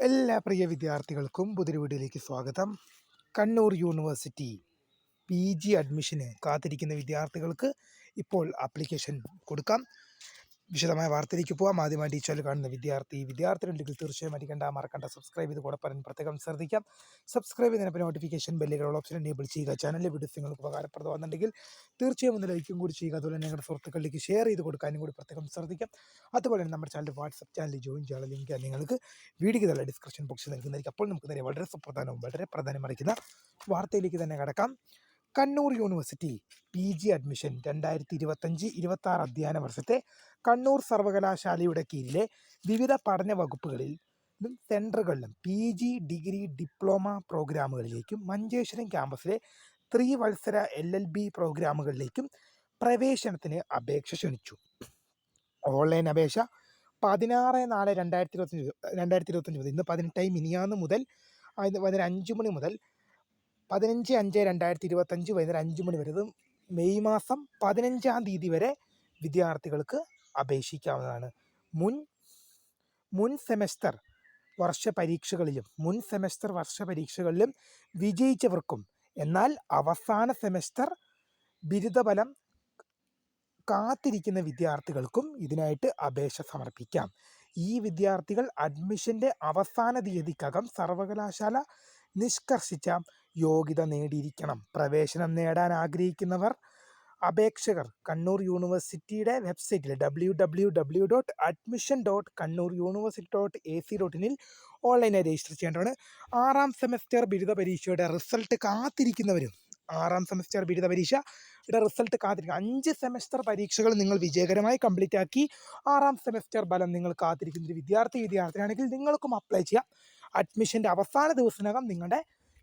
എല്ലാ പ്രിയ വിദ്യാർത്ഥികൾക്കും പുതിയ വീഡിയോയിലേക്ക് സ്വാഗതം. കണ്ണൂർ യൂണിവേഴ്സിറ്റി പി ജി അഡ്മിഷന് കാത്തിരിക്കുന്ന വിദ്യാർത്ഥികൾക്ക് ഇപ്പോൾ ആപ്ലിക്കേഷൻ കൊടുക്കാം. വിശദമായ വാർത്തയിലേക്ക് പോകാം ആദ്യമായി ടീച്ചറിൽ കാണുന്ന വിദ്യാർത്ഥി വിദ്യാർത്ഥികളുണ്ടെങ്കിൽ തീർച്ചയായും അടിക്കേണ്ട മറക്കണ്ട. സബ്സ്ക്രൈബ് ചെയ്ത് കൂടെ പറയാൻ പ്രത്യേകം ശ്രദ്ധിക്കാം. സബ്സ്ക്രൈബ് ചെയ്തതിനൊപ്പം നോട്ടിഫിക്കേഷൻ ബെല്ലുകളുള്ള ഓപ്ഷൻ എനേബിൾ ചെയ്യുക. ചാനലിലെ വീഡിയോസ് നിങ്ങൾക്ക് ഉപകാരപ്രദമാകുന്നുണ്ടെങ്കിൽ തീർച്ചയായും ഒന്ന് ലൈക്കും കൂടി ചെയ്യുക. അതുപോലെ നിങ്ങളുടെ സുഹൃത്തുക്കളിലേക്ക് ഷെയർ ചെയ്ത് കൊടുക്കാനും കൂടി പ്രത്യേകം ശ്രദ്ധിക്കാം. അതുപോലെ തന്നെ നമ്മുടെ ചാനൽ വാട്സപ്പ് ചാനൽ ജോയിൻ ചെയ്യാനുള്ള ലിങ്ക് നിങ്ങൾക്ക് വീഡിയോ തന്നെ ഡിസ്ക്രിപ്ഷൻ ബോക്സിൽ നൽകുന്നതായിരിക്കും. അപ്പോൾ നമുക്ക് വളരെ സുപ്രധാനവും വളരെ പ്രധാനമായിരിക്കുന്ന വാർത്തയിലേക്ക് തന്നെ കടക്കാം. Kannur university P G admission രണ്ടായിരത്തി ഇരുപത്തഞ്ച് ഇരുപത്തി ആറ് അധ്യയന വർഷത്തെ കണ്ണൂർ സർവകലാശാലയുടെ കീഴിലെ വിവിധ പഠന വകുപ്പുകളിൽ സെന്ററുകളിലും പി ജി ഡിഗ്രി ഡിപ്ലോമ പ്രോഗ്രാമുകളിലേക്കും മഞ്ചേശ്വരം ക്യാമ്പസിലെ ത്രിവത്സര എൽ എൽ ബി പ്രോഗ്രാമുകളിലേക്കും പ്രവേശനത്തിന് അപേക്ഷ ക്ഷണിച്ചു. ഓൺലൈൻ അപേക്ഷ പതിനാറ് നാല് രണ്ടായിരത്തി ഇരുപത്തഞ്ച് രണ്ടായിരത്തി ഇരുപത്തഞ്ച് മുതൽ ഇന്ന് പതിനെട്ടായി മിനിയാന്ന് മുതൽ വൈകുന്നേരം അഞ്ച് മണി മുതൽ പതിനഞ്ച് അഞ്ച് രണ്ടായിരത്തി ഇരുപത്തഞ്ച് വൈകുന്നേരം അഞ്ച് മണി വരെ മെയ് മാസം പതിനഞ്ചാം തീയതി വരെ വിദ്യാർത്ഥികൾക്ക് അപേക്ഷിക്കാവുന്നതാണ്. മുൻ മുൻ സെമസ്റ്റർ വർഷ പരീക്ഷകളിലും മുൻ സെമസ്റ്റർ വർഷ പരീക്ഷകളിലും വിജയിച്ചവർക്കും എന്നാൽ അവസാന സെമസ്റ്റർ ബിരുദഫലം കാത്തിരിക്കുന്ന വിദ്യാർത്ഥികൾക്കും ഇതിനായിട്ട് അപേക്ഷ സമർപ്പിക്കാം. ഈ വിദ്യാർത്ഥികൾ അഡ്മിഷന്റെ അവസാന തീയതിക്കകം സർവകലാശാല നിഷ്കർഷിച്ച യോഗ്യത നേടിയിരിക്കണം. പ്രവേശനം നേടാൻ ആഗ്രഹിക്കുന്നവർ അപേക്ഷകർ കണ്ണൂർ യൂണിവേഴ്സിറ്റിയുടെ വെബ്സൈറ്റിൽ W W W dot admission dot Kannur university dot A C dot ഇനിൽ ഓൺലൈനായി രജിസ്റ്റർ ചെയ്യേണ്ടതാണ്. ആറാം സെമസ്റ്റർ ബിരുദ പരീക്ഷയുടെ റിസൾട്ട് കാത്തിരിക്കുന്നവരും ആറാം സെമസ്റ്റർ ബിരുദ പരീക്ഷയുടെ റിസൾട്ട് കാത്തിരിക്കുക അഞ്ച് സെമസ്റ്റർ പരീക്ഷകൾ നിങ്ങൾ വിജയകരമായി കംപ്ലീറ്റ് ആക്കി ആറാം സെമസ്റ്റർ ഫലം നിങ്ങൾ കാത്തിരിക്കുന്ന ഒരു വിദ്യാർത്ഥി വിദ്യാർത്ഥിയാണെങ്കിൽ നിങ്ങൾക്കും അപ്ലൈ ചെയ്യാം. അഡ്മിഷന്റെ അവസാന ദിവസത്തിനകം നിങ്ങളുടെ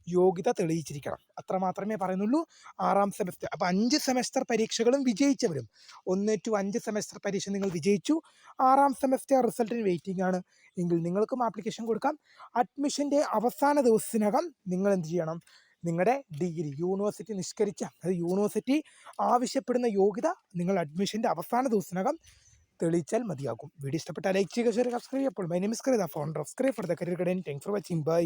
യോഗ്യത തെളിയിച്ചിരിക്കണം. അത്ര മാത്രമേ പറയുന്നുള്ളൂ. ആറാം സെമസ്റ്റർ അപ്പോൾ അഞ്ച് സെമസ്റ്റർ പരീക്ഷകളും വിജയിച്ചവരും. ഒന്ന് ടു അഞ്ച് സെമസ്റ്റർ പരീക്ഷ നിങ്ങൾ വിജയിച്ചു. ആറാം സെമസ്റ്റർ റിസൾട്ടിന് വെയിറ്റിംഗ് ആണ്. എങ്കിൽ നിങ്ങൾക്കും ആപ്ലിക്കേഷൻ കൊടുക്കാം. അഡ്മിഷന്റെ അവസാന ദിവസത്തിനകം നിങ്ങൾ എന്ത് ചെയ്യണം? നിങ്ങളുടെ ഡിഗ്രി യൂണിവേഴ്സിറ്റി നിഷ്കരിച്ച അത് യൂണിവേഴ്സിറ്റി ആവശ്യപ്പെടുന്ന യോഗ്യത നിങ്ങൾ അഡ്മിഷന്റെ അവസാന ദിവസത്തിനകം തെളിയിച്ചാൽ മതിയാകും. വീഡിയോ ഇഷ്ടപ്പെട്ടാൽ ലൈക്ക് ചെയ്യുക ഷെയർ സബ്സ്ക്രൈബ് അപ്പോൾ my name is the phone subscribe for the career guidance thanks for watching bye